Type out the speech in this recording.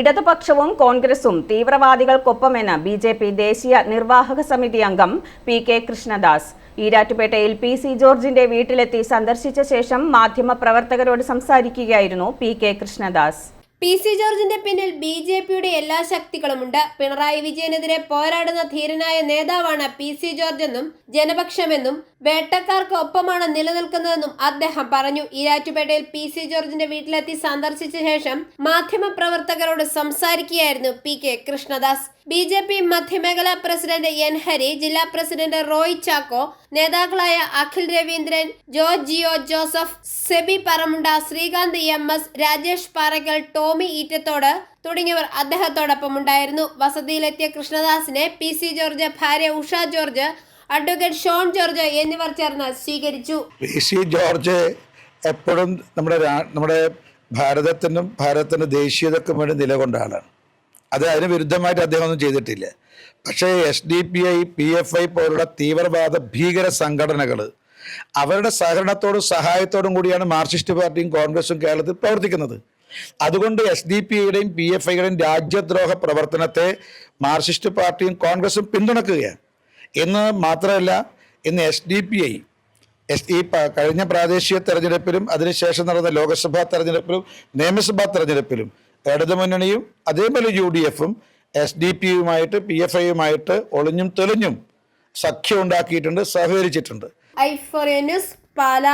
ഇടതുപക്ഷവും കോൺഗ്രസും തീവ്രവാദികൾക്കൊപ്പമെന്ന് B J P ദേശീയ നിർവാഹക സമിതി അംഗം പി കെ കൃഷ്ണദാസ്. ഈരാറ്റുപേട്ടയിൽ പി സി ജോർജിന്റെ വീട്ടിലെത്തി സന്ദർശിച്ച ശേഷം മാധ്യമപ്രവർത്തകരോട് സംസാരിക്കുകയായിരുന്നു P K Krishnadas. P C ജോർജിന്റെ പിന്നിൽ ബി ജെ പിയുടെ എല്ലാ ശക്തികളുമുണ്ട്. പിണറായി വിജയനെതിരെ പോരാടുന്ന ധീരനായ നേതാവാണ് പി സി ജോർജ് എന്നും ജനപക്ഷമെന്നും വേട്ടക്കാർക്ക് ഒപ്പമാണ് നിലനിൽക്കുന്നതെന്നും അദ്ദേഹം പറഞ്ഞു. ഇരാറ്റുപേട്ടയിൽ പി സി ജോർജിന്റെ വീട്ടിലെത്തി സന്ദർശിച്ച ശേഷം മാധ്യമപ്രവർത്തകരോട് സംസാരിക്കുകയായിരുന്നു P K Krishnadas. B J P മധ്യമേഖലാ president N Hari ജില്ലാ പ്രസിഡന്റ് റോയ് ചാക്കോ നേതാക്കളായ Akhil Raveendran George Jiyo Joseph Sebi Paramunda Sreekanth M S Rajesh Parakkal Tomy Eettathodu തുടങ്ങിയവർ അദ്ദേഹത്തോടൊപ്പം ഉണ്ടായിരുന്നു വസതിയിലെത്തിയ കൃഷ്ണദാസിനെ പി സി ജോർജ് ഭാര്യ Usha George advocate Shone George എന്നിവർ ചേർന്ന് സ്വീകരിച്ചു. സി. ജോർജ് എപ്പോഴും നമ്മുടെ നമ്മുടെ ഭാരതത്തിനും ഭാരതത്തിന്റെ ദേശീയതക്കും വേണ്ടി നിലകൊണ്ട ആളാണ് അത് അതിന് വിരുദ്ധമായിട്ട് അദ്ദേഹം ഒന്നും ചെയ്തിട്ടില്ല. പക്ഷേ S D P I P F I പോലുള്ള തീവ്രവാദ ഭീകര സംഘടനകൾ അവരുടെ സഹകരണത്തോടും സഹായത്തോടും കൂടിയാണ് മാർക്സിസ്റ്റ് പാർട്ടിയും കോൺഗ്രസും കേരളത്തിൽ പ്രവർത്തിക്കുന്നത്. അതുകൊണ്ട് എസ് ഡി പി ഐയുടെയും പി എഫ് ഐയുടെയും രാജ്യദ്രോഹ പ്രവർത്തനത്തെ മാർക്സിസ്റ്റ് പാർട്ടിയും കോൺഗ്രസും പിന്തുണക്കുകയാണ്. ഇന്ന് മാത്രമല്ല ഇന്ന് S D P I S ഈ കഴിഞ്ഞ പ്രാദേശിക തെരഞ്ഞെടുപ്പിലും അതിനുശേഷം നടന്ന ലോക്സഭാ തെരഞ്ഞെടുപ്പിലും നിയമസഭാ തെരഞ്ഞെടുപ്പിലും ഇടതുമുന്നണിയും അതേപോലെ യു ഡി എഫും എസ് ഡി പി യുമായിട്ട് പി എഫ് ഐയുമായിട്ട് ഒളിഞ്ഞും തെളിഞ്ഞും സഖ്യം ഉണ്ടാക്കിയിട്ടുണ്ട് സഹകരിച്ചിട്ടുണ്ട്. I four news Pala.